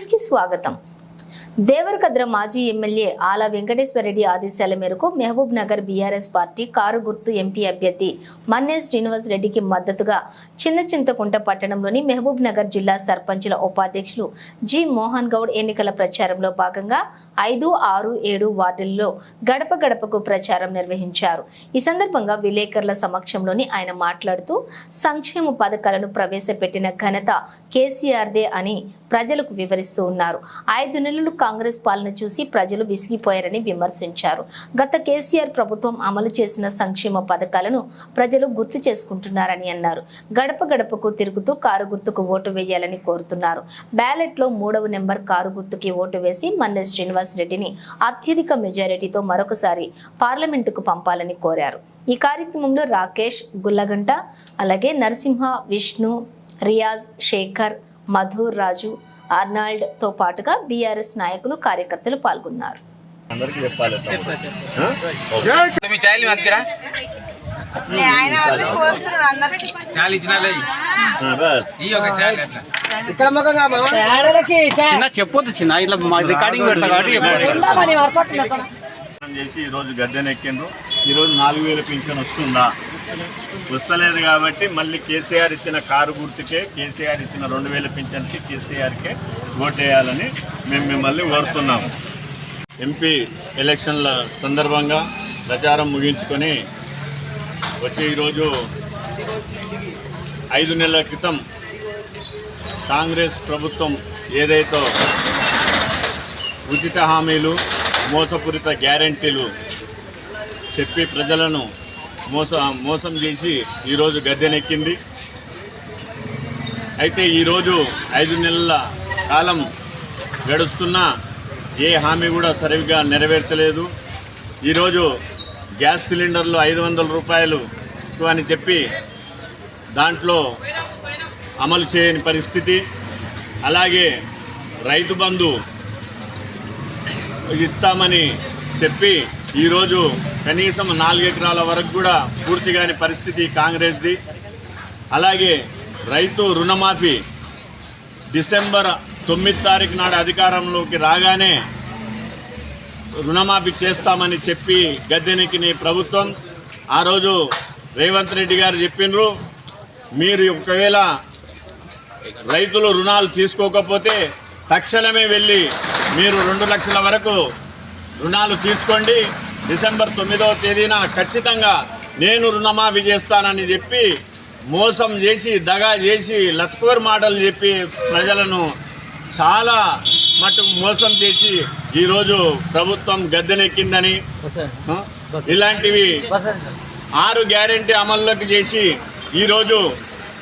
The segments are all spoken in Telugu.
న్యూస్కి స్వాగతం. దేవరకద్ర మాజీ ఎమ్మెల్యే ఆల వెంకటేశ్వరరెడ్డి ఆదేశాల మేరకు Mahabub Nagar BRS party car గుర్తు ఎంపీ అభ్యర్థి మన్నే శ్రీనివాస్ రెడ్డికి మద్దతుగా చిన్న చింతకుంట పట్టణంలోని మహబూబ్ నగర్ జిల్లా సర్పంచుల ఉపాధ్యక్షులు జి మోహన్ గౌడ్ ఎన్నికల ప్రచారంలో భాగంగా ఐదు ఆరు ఏడు వార్డుల్లో గడప గడపకు ప్రచారం నిర్వహించారు. ఈ సందర్భంగా విలేకరుల సమక్షంలోని ఆయన మాట్లాడుతూ సంక్షేమ పథకాలను ప్రవేశపెట్టిన ఘనత కేసీఆర్దే అని ప్రజలకు వివరిస్తూ ఉన్నారు. ఐదు నెలలు కాంగ్రెస్ పాలన చూసి ప్రజలు విసిగిపోయారని విమర్శించారు. గత కేసీఆర్ ప్రభుత్వం అమలు చేసిన సంక్షేమ పథకాలను ప్రజలు గుర్తు చేసుకుంటున్నారని అన్నారు. గడప గడపకు తిరుగుతూ కారు గుర్తుకు ఓటు వేయాలని కోరుతున్నారు. బ్యాలెట్లో మూడవ నెంబర్ కారు గుర్తుకి ఓటు వేసి మన్నె శ్రీనివాస్ రెడ్డిని అత్యధిక మెజారిటీతో మరొకసారి పార్లమెంటుకు పంపాలని కోరారు. ఈ కార్యక్రమంలో రాకేష్ గుల్లగంట అలాగే నరసింహ విష్ణు రియాజ్ శేఖర్ మధుర్ రాజు అర్నాల్డ్తో పాటుగా బీఆర్ఎస్ నాయకులు కార్యకర్తలు పాల్గొన్నారు. చిన్న చెప్పొద్దు చిన్న ఇట్లా మా రికార్డింగ్ పెడతా కాబట్టి చెప్పొద్దు. ప్రయత్నం చేసి ఈరోజు గద్దెనెక్కిండ్రు. ఈరోజు నాలుగు వేల పింఛన్ వస్తుందా? వస్తలేదు కాబట్టి మళ్ళీ కేసీఆర్ ఇచ్చిన కారు గుర్తుకే కేసీఆర్ ఇచ్చిన రెండు వేల పింఛన్కి కేసీఆర్కే ఓటేయాలని మేము మిమ్మల్ని కోరుతున్నాము ఎంపీ ఎలక్షన్ల సందర్భంగా ప్రచారం ముగించుకొని వచ్చే ఈరోజు ఐదు నెలల క్రితం కాంగ్రెస్ ప్రభుత్వం ఏదైతే ఉచిత హామీలు మోసపూరిత గ్యారంటీలు చెప్పి ప్రజలను మోస మోసం చేసి ఈరోజు గద్దెనెక్కింది. అయితే ఈరోజు ఐదు నెలల కాలం గడుస్తున్నా ఏ హామీ కూడా సరిగ్గా నెరవేర్చలేదు. ఈరోజు గ్యాస్ సిలిండర్లు ఐదు వందల రూపాయలు అని చెప్పి దాంట్లో అమలు చేయని పరిస్థితి. అలాగే రైతు బంధు ఇస్తామని చెప్పి ఈరోజు కనీసం నాలుగు ఎకరాల వరకు కూడా పూర్తిగాని పరిస్థితి కాంగ్రెస్ది. అలాగే రైతు రుణమాఫీ డిసెంబర్ తొమ్మిది తారీఖు నాడు అధికారంలోకి రాగానే రుణమాఫీ చేస్తామని చెప్పి గద్దెనెక్కిన ప్రభుత్వం ఆ రోజు రేవంత్ రెడ్డి గారు చెప్పిండ్రు మీరు ఒకవేళ రైతులు రుణాలు తీసుకోకపోతే తక్షణమే వెళ్ళి మీరు రెండు లక్షల వరకు రుణాలు తీసుకోండి డిసెంబర్ తొమ్మిదవ తేదీన ఖచ్చితంగా నేను రుణమాఫీ చేస్తానని చెప్పి మోసం చేసి దగా చేసి లత్కూర్ మాటలు చెప్పి ప్రజలను చాలా మటుకు మోసం చేసి ఈరోజు ప్రభుత్వం గద్దెనెక్కిందని ఇలాంటివి ఆరు గ్యారెంటీ అమల్లోకి చేసి ఈరోజు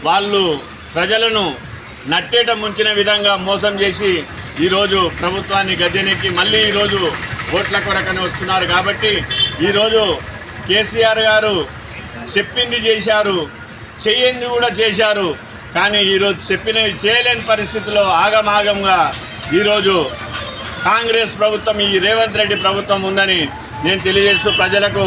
వాళ్ళు ప్రజలను నట్టేట ముంచిన విధంగా మోసం చేసి ఈరోజు ప్రభుత్వాన్ని గద్దెనెక్కి మళ్ళీ ఈరోజు ఓట్ల కొరకని వస్తున్నారు కాబట్టి ఈరోజు కేసీఆర్ గారు చెప్పింది చేశారు చెయ్యింది కూడా చేశారు. కానీ ఈరోజు చెప్పినవి చేయలేని పరిస్థితిలో ఆగమాగంగా ఈరోజు కాంగ్రెస్ ప్రభుత్వం ఈ రేవంత్ రెడ్డి ప్రభుత్వం ఉందని నేను తెలియజేస్తూ ప్రజలకు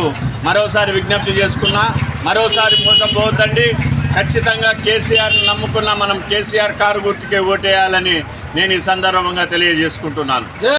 మరోసారి విజ్ఞప్తి చేసుకున్నా. మరోసారి మోసపోవద్దండి ఖచ్చితంగా కేసీఆర్ నమ్ముకున్న మనం కేసీఆర్ కారు గుర్తుకే ఓటేయాలని నేను ఈ సందర్భంగా తెలియజేసుకుంటున్నాను.